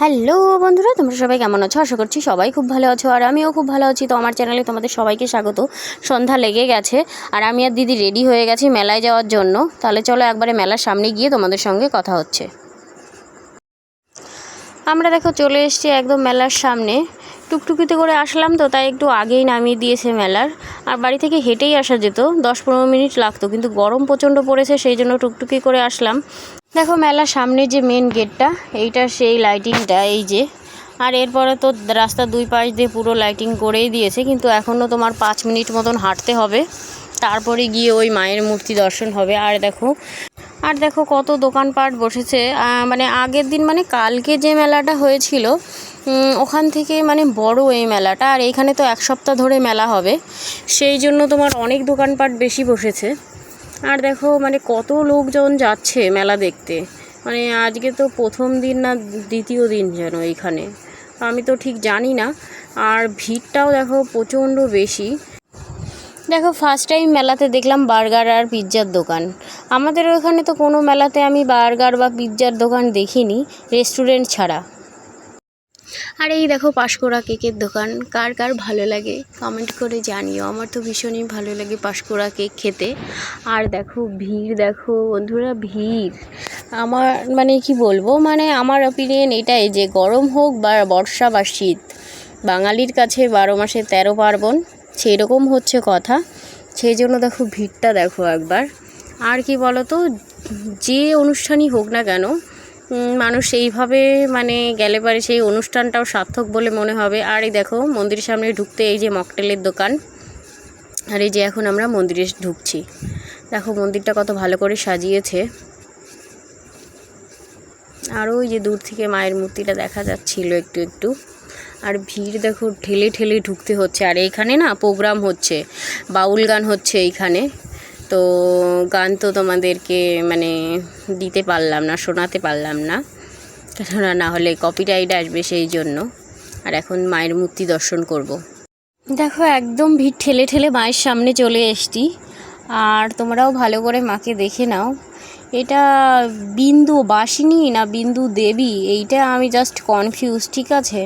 Hello বন্ধুরা, তোমরা সবাই কেমন আছো? আশা করছি সবাই খুব ভালো আছো আর আমিও খুব ভালো আছি। তো আমার চ্যানেলে তোমাদের সবাইকে স্বাগত। সন্ধ্যা লেগে গেছে আর আমি আর দিদি রেডি হয়ে গেছি মেলায় যাওয়ার জন্য। তাহলে চলো একবারে মেলার সামনে গিয়ে তোমাদের সঙ্গে কথা হচ্ছে। আমরা দেখো চলে এসেছি একদম মেলার সামনে। টুকটুকিতে করে আসলাম তো, তাই একটু আগেই নামিয়ে দিয়েছে মেলার। আর বাড়ি থেকে হেঁটেই আসা যেত, দশ পনেরো মিনিট লাগতো, কিন্তু গরম প্রচণ্ড পড়েছে, সেই জন্য টুকটুকি করে আসলাম। দেখো মেলার সামনে যে মেন গেটটা এইটা সেই লাইটিংটা এই যে। আর এরপরে তো রাস্তা দুই পাশ দিয়ে পুরো লাইটিং করেই দিয়েছে, কিন্তু এখনও তোমার পাঁচ মিনিট মতন হাঁটতে হবে। তারপরে গিয়ে ওই মায়ের মূর্তি দর্শন হবে। আর দেখো আর দেখো কত দোকানপাট বসেছে। মানে আগের দিন মানে কালকে যে মেলাটা হয়েছিল ওখান থেকে মানে বড় এই মেলাটা। আর এইখানে তো এক সপ্তাহ ধরে মেলা হবে। সেই জন্য তোমার অনেক দোকানপাট বেশি বসেছে। আর দেখো মানে কত লোকজন যাচ্ছে মেলা দেখতে। মানে আজকে তো প্রথম দিন না দ্বিতীয় দিন যেন এইখানে। আমি তো ঠিক জানি না। আর ভিড়টাও দেখো প্রচণ্ড বেশি। দেখো ফার্স্ট টাইম মেলাতে দেখলাম বার্গার আর পিৎজার দোকান। আমাদের ওখানে তো কোনো মেলাতে আমি বার্গার বা পিৎজার দোকান দেখিনি রেস্টুরেন্ট ছাড়া। আর এই দেখো পাঁশকুড়া কেকের দোকান, কার কার ভালো লাগে? কমেন্ট করে জানিও, আমার তো ভীষণই ভালো লাগে পাঁশকুড়া কেক খেতে। আর দেখো ভিড়, দেখো বন্ধুরা ভিড়। আমার মানে কি বলব মানে আমার অপিনিয়ন এটাই যে গরম হোক বা বর্ষা বা শীত, বাঙালির কাছে বারো মাসে তেরো পার্বণ সেই রকম হচ্ছে কথা। সেই জন্য দেখো ভিড়টা দেখো একবার। আর কি বলো তো যে অনুষ্ঠানই হোক না কেন মানুষ সেইভাবে মানে গেলে পারে সেই অনুষ্ঠানটাও সার্থক বলে মনে হবে। আর এই দেখো, মন্দিরের সামনে ঢুকতে এই যে মকটেলের দোকান, আর এই যে এখন আমরা মন্দিরে ঢুকছি। দেখো, মন্দিরটা কত ভালো করে সাজিয়েছে। আর ওই যে দূর থেকে মায়ের মূর্তিটা দেখা যাচ্ছিল একটু একটু। আর ভিড় দেখো, ঠেলে ঠেলে ঢুকতে হচ্ছে। আর এইখানে না, প্রোগ্রাম হচ্ছে, বাউল গান হচ্ছে এইখানে। তো গান তো তোমাদেরকে মানে দিতে পারলাম না, শোনাতে পারলাম না। কেননা না হলে কপিরাইট আসবে সেই জন্য। আর এখন মায়ের মূর্তি দর্শন করব। দেখো, একদম ভিড় ঠেলে ঠেলে মায়ের সামনে চলে এসছি। আর তোমরাও ভালো করে মাকে দেখে নাও। এটা বিন্দু বাসিনী না বিন্দু দেবী? এইটা আমি জাস্ট কনফিউজ ঠিক আছে?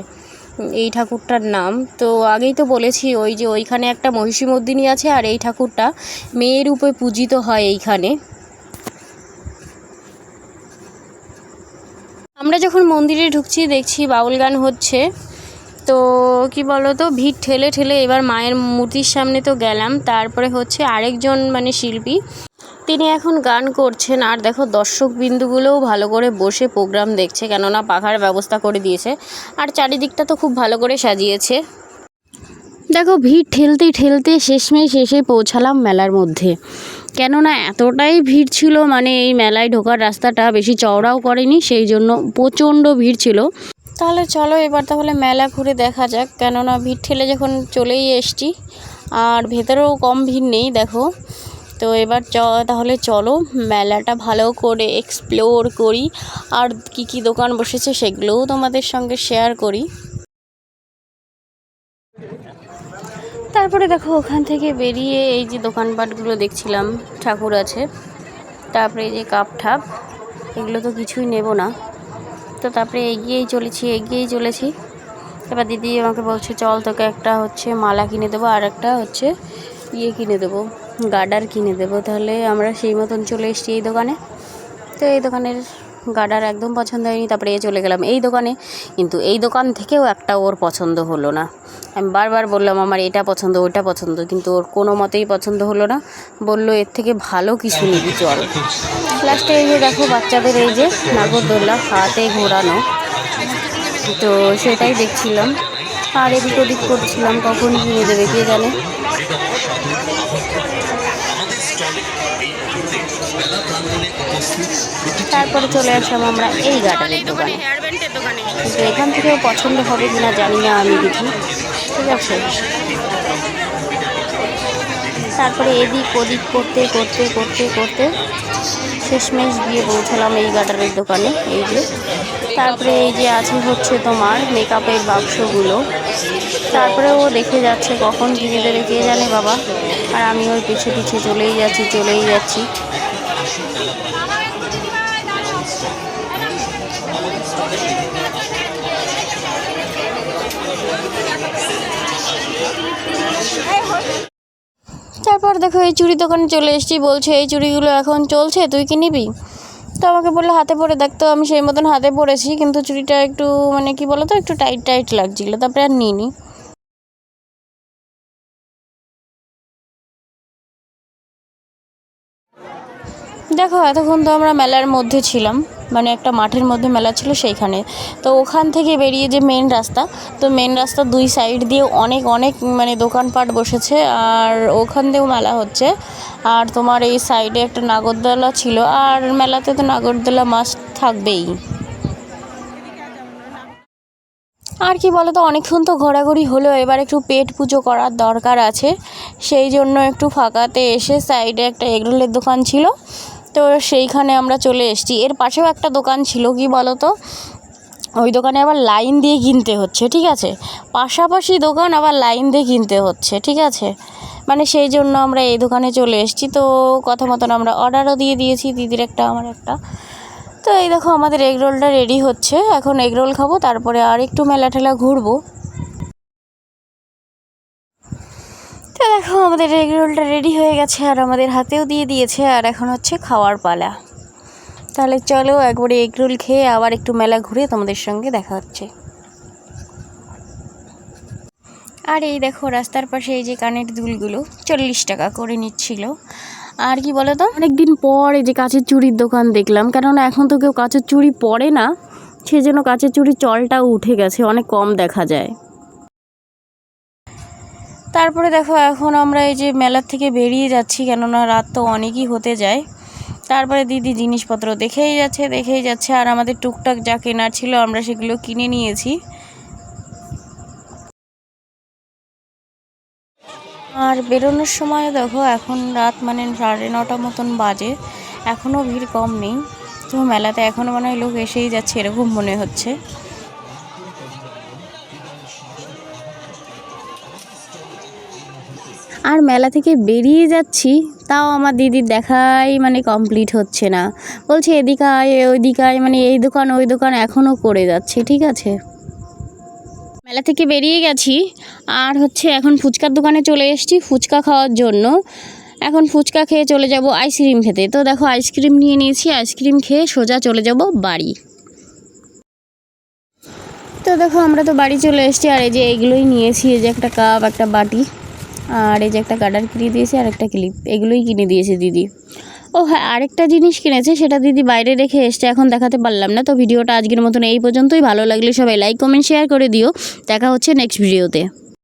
এই ঠাকুরটার নাম। তো আগেই তো বলেছি, ওই যে ওইখানে একটা মহিষী মর্দিনী আছে আর এই ঠাকুরটা মেয়ের রূপে পূজিত হয় এইখানে। আমরা যখন মন্দিরে ঢুকছি, দেখছি বাউল গান হচ্ছে। তো কি বলো তো ভিড় ঠেলে ঠেলে এবার মায়ের মূর্তির সামনে তো গেলাম। তারপরে হচ্ছে আরেকজন মানে শিল্পী। তিনি এখন গান করছেন আর দেখো দর্শক বিন্দুগুলোও ভালো করে বসে প্রোগ্রাম দেখছে, কেননা পাখার ব্যবস্থা করে দিয়েছে। আর চারিদিকটা তো খুব ভালো করে সাজিয়েছে। দেখো ভিড় ঠেলতে ঠেলতে শেষমেশ এসে পৌঁছালাম মেলার মধ্যে। কেননা এতটাই ভিড় ছিল মানে এই মেলায় ঢোকার রাস্তাটা বেশি চওড়াও করেনি, সেই জন্য প্রচণ্ড ভিড় ছিল। তাহলে চলো এবার তাহলে মেলা ঘুরে দেখা যাক, কেননা ভিড় ঠেলে যখন চলেই এসছি, আর ভেতরেও কম ভিড় নেই, দেখো। তো এবার চ, তাহলে চলো, মেলাটা ভালো করে এক্সপ্লোর করি। আর কি কি দোকান বসেছে সেগুলোও তোমাদের সঙ্গে শেয়ার করি। তারপরে দেখো, ওখান থেকে বেরিয়ে এই যে দোকানপাটগুলো দেখছিলাম, ঠাকুর আছে। তারপরে এই যে কাপ ঠাপ, এগুলো তো কিছুই নেব না। তো তারপরে এগিয়েই চলেছি এগিয়েই চলেছি। এবার দিদি আমাকে বলছে, চল তোকে একটা হচ্ছে মালা কিনে দেবো, আর একটা হচ্ছে ইয়ে কিনে দেবো। গার্ডার কিনে দেবো, তাহলে আমরা সেই মতন চলে এসেছি এই দোকানে। তো এই দোকানের গার্ডার একদম পছন্দ হয়নি, তারপরে চলে গেলাম এই দোকানে। কিন্তু এই দোকান থেকেও একটা ওর পছন্দ হলো না। আমি বারবার বললাম, আমার এটা পছন্দ ওটা পছন্দ। কিন্তু ওর কোনো মতেই পছন্দ হলো না। বলল, এর থেকে ভালো কিছু নিবি, চল। লাস্টে এই যে দেখো, বাচ্চাদের এই যে নাগরদোল্লা হাতে ঘোরানো। তো সেটাই দেখছিলাম। আর এদিক ওদিক করছিলাম, কখন কিনে দেবে, কে জানে? তারপরে চলে আসলাম আমরা এই গার্ডেনের দোকানে কিন্তু এখান থেকেও পছন্দ হবে কিনা জানি না আমি দেখি। ঠিক আছে। তারপরে এদিক ওদিক করতে করতে করতে করতে শেষমেশ গিয়ে পৌঁছালাম এই গার্ডারের দোকানে এই যে। তারপরে এই যে আছে হচ্ছে তোমার মেকআপের বাক্সগুলো। তারপরে ও দেখে যাচ্ছে কখন কিনে দেবে কে জানে বাবা। আর আমি ওর পিছে পিছে চলেই যাচ্ছি চলেই যাচ্ছি। তারপর দেখো, এই চুড়ি দোকানে চলে এসেছি, বলছে, এই চুড়িগুলো এখন চলছে, তুই কি নিবি? তো আমাকে বলল, হাতে পরে দেখতো আমি সেই মতন হাতে পরেছি, কিন্তু চুড়িটা একটু মানে কি বলতো, একটু টাইট টাইট লাগছিল, তারপরে আর নিইনি। দেখো, এতক্ষণ তো আমরা মেলার মধ্যে ছিলাম। মানে একটা মাঠের মধ্যে মেলা ছিল সেইখানে। তো ওখান থেকে বেরিয়ে যে মেন রাস্তা, তো মেন রাস্তার দুই সাইড দিয়ে অনেক অনেক মানে দোকানপাট বসেছে। আর ওখান দিয়েও মেলা হচ্ছে। আর তোমার এই সাইডে একটা নাগরদোলা ছিল। আর মেলাতে তো নাগরদোলা মাস্ট থাকবেই। আর কি বলো তো অনেকক্ষণ তো ঘোরাঘুরি হলো। এবার একটু পেট পুজো করার দরকার আছে। সেই জন্য একটু ফাঁকাতে এসে সাইডে একটা এগরোলের দোকান ছিল। তো সেইখানে আমরা চলে এসেছি। এর পাশেও একটা দোকান ছিল, কি বলো তো ওই দোকানে আবার লাইন দিয়ে কিনতে হচ্ছে, ঠিক আছে? পাশাপাশি দোকান আবার লাইন দিয়ে কিনতে হচ্ছে, ঠিক আছে? মানে সেই জন্য আমরা এই দোকানে চলে এসেছি। তো কথা মতন আমরা অর্ডারও দিয়ে দিয়েছি, দিদির একটা, আমার একটা। তো এই দেখো, আমাদের এগরোলটা রেডি হচ্ছে। এখন এগরোল খাব, তারপরে আর একটু মেলা ঠেলা ঘুরবো। দেখো, আমাদের এগ রোলটা রেডি হয়ে গেছে আর আমাদের হাতেও দিয়ে দিয়েছে আর এখন হচ্ছে খাওয়ার পালা। তাহলে চলো একবারে এগ রোল খেয়ে আবার একটু মেলা ঘুরে তোমাদের সঙ্গে দেখা হচ্ছে। আর এই দেখো, রাস্তার পাশে এই যে কানের দুলগুলো, চল্লিশ টাকা করে নিচ্ছিল। আর কি বলো তো? অনেকদিন পর এই যে কাঁচের চুড়ির দোকান দেখলাম, কেননা এখন তো কেউ কাঁচের চুড়ি পরে না, সেজন্য কাঁচের চুড়ির চলটাও উঠে গেছে, অনেক কম দেখা যায়। তারপরে দেখো, এখন আমরা এই যে মেলার থেকে বেরিয়ে যাচ্ছি, কেননা রাত তো অনেকই হতে যায়। তারপরে দিদি জিনিসপত্র দেখেই যাচ্ছে দেখেই যাচ্ছে, আর আমাদের টুকটাক যা কেনার ছিল আমরা সেগুলো কিনে নিয়েছি। আর বেরোনোর সময় দেখো, এখন রাত মানে সাড়ে নটা মতন বাজে এখনও ভিড় কম নেই। তো মেলাতে এখনও মনে হয় লোক এসেই যাচ্ছে, এরকম মনে হচ্ছে। আর মেলা থেকে বেরিয়ে যাচ্ছি, তাও আমার দিদির দেখাই মানে কমপ্লিট হচ্ছে না। বলছে, এদিকে আয় ওইদিকে আয়। মানে এই দোকান, ওই দোকান এখনও করে যাচ্ছে। ঠিক আছে। মেলা থেকে বেরিয়ে গেছি, আর হচ্ছে এখন ফুচকার দোকানে চলে এসেছি ফুচকা খাওয়ার জন্য। এখন ফুচকা খেয়ে চলে যাব আইসক্রিম খেতে। তো দেখো আইসক্রিম নিয়ে নিয়েছি আইসক্রিম খেয়ে সোজা চলে যাব বাড়ি। তো দেখো, আমরা তো বাড়ি চলে এসেছি, আর এই যে এইগুলোই নিয়েছি, এই যে একটা কাপ একটা বাটি। আর এই যে একটা গার্ডার কিনে দিয়েছি, আর একটা ক্লিপ এগুলোই কিনে দিয়েছে দিদি। ও হ্যাঁ আরেকটা জিনিস কিনেছে, সেটা দিদি বাইরে রেখে এসছে, এখন দেখাতে পারলাম না। তো ভিডিওটা আজকের মতন এই পর্যন্তই। ভালো লাগলে সবাই লাইক কমেন্ট শেয়ার করে দিও। দেখা হচ্ছে নেক্সট ভিডিওতে